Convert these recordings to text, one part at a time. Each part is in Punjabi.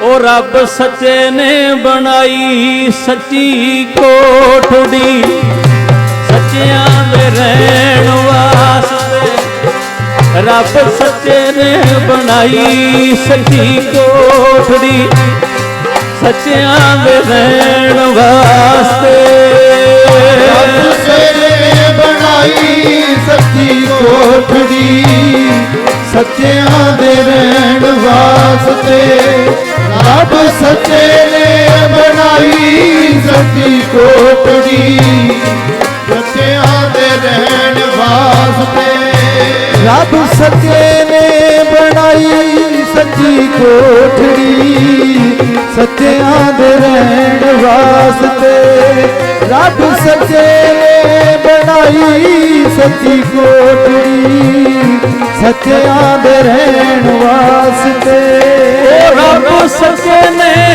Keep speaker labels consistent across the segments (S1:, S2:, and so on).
S1: ਉਹ ਰੱਬ ਸੱਚੇ ਨੇ ਬਣਾਈ ਸੱਚੀ ਕੋਠੜੀ ਸੱਚਿਆਂ ਦੇ ਰਹਿਣ ਵਾਸਤੇ ਰੱਬ ਸੱਚੇ ਨੇ ਬਣਾਈ ਸੱਚੀ ਕੋਠੜੀ ਸੱਚਿਆਂ ਦੇ ਰਹਿਣ ਵਾਸਤੇ
S2: ਰੱਬ ਸੇ ਬਣਾਈ ਸੱਚੀ ਕੋਠੜੀ ਸੱਚਿਆਂ ਦੇ ਰਹਿਣ ਵਾਸਤੇ ਸੱਚੀ ਕੋਠੜੀ ਸੱਚਿਆਂ ਦੇ ਰਹਿਣ ਵਾਸਤੇ। ਰੱਬ ਸੱਚੇ ਨੇ ਬਣਾਈ ਸੱਚੀ ਕੋਠੜੀ ਸੱਚਿਆਂ ਦੇ ਰਹਿਣ ਵਾਸਤੇ। ਰੱਬ ਸੱਚੇ ਨੇ ਬਣਾਈ ਸੱਚੀ ਕੋਠੜੀ ਸੱਚਿਆਂ ਦੇ ਰਹਿਣ ਵਾਸਤੇ।
S1: ਰੱਬ ਸੱਚੇ ਨੇ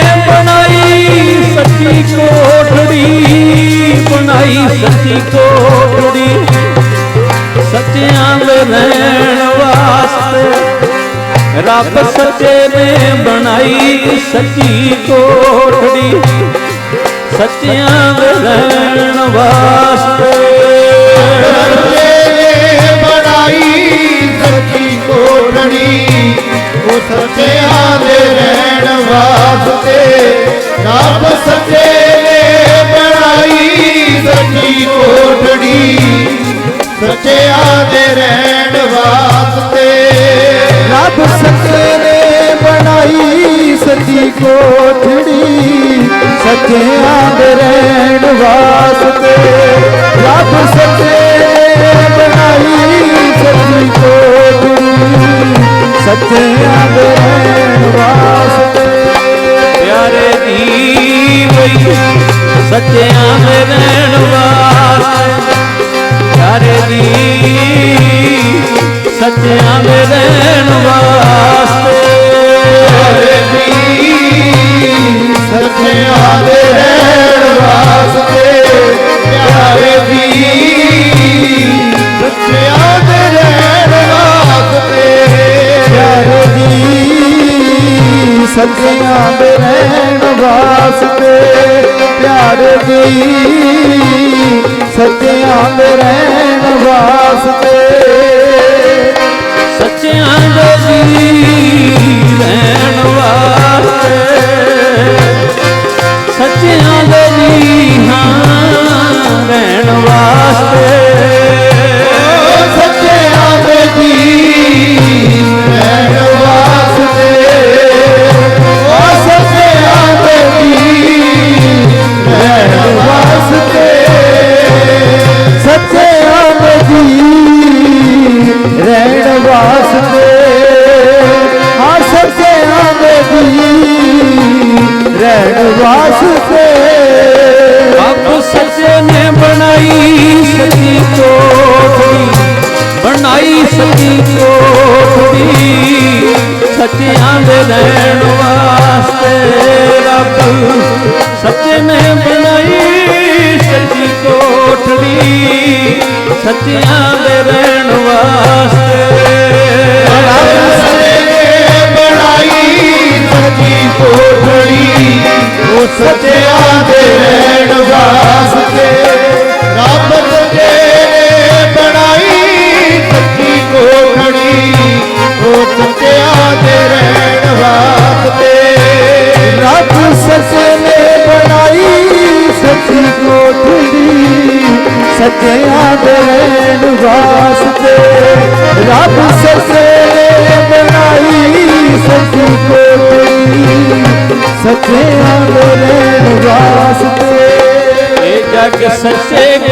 S1: ਬਣਾਈ ਸੱਚੀ ਕੋਠੜੀ। ਸੱਚਿਆਂ ਦੇ ਰਹਿਣ ਵਾਸਤੇ ਰੱਬ ਸੱਚੇ ਨੇ ਬਣਾਈ ਸੱਚੀ ਕੋਠੜੀ। ਸੱਚਿਆਂ ਦੇ ਰਹਿਣ ਵਾਸਤੇ
S2: ਨੇ ਬਣਾਈ ਸੱਚੀ ਕੋਠੜੀ। ਉਹ ਸੱਚਿਆਂ ਦੇ ਰਹਿਣ ਵਾਸਤੇ ਰੱਬ ਕੋਠੜੀ ਸੱਚਿਆਂ ਦੇ ਰਹਿਣ ਵਾਸਤੇ ਵਾਸਤੇ
S1: ਪਿਆਰੇ ਦੀ ਸੱਚਿਆਂ ਦੇ ਰਹਿਣ ਵਾਸਤੇ, ਪਿਆਰੇ ਦੀ ਸੱਚਿਆਂ ਦੇ ਰਹਿਣ ਵਾਸਤੇ,
S2: ਪਿਆਰੇ ਦੀ ਸੱਚਿਆਂ ਦੇ ਰਹਿਣ ਵਾਸਤੇ। ਸੱਚਿਆਂ ਦੇ
S1: ਜੀ ਸੱਚਿਆਂ ਦੇ ਰਹਿਣ ਵਾਸਤੇ ਰੱਬ ਸੱਚੇ ਨੇ ਬਣਾਈ ਸੱਚੀ ਕੋਠੜੀ ਸੱਚਿਆਂ ਦੇ ਰਹਿਣ ਵਾਸਤੇ ਬਣਾਈ ਸੱਚੀ ਕੋਠੜੀ
S2: ਉਹ ਸੱਚਿਆਂ
S1: se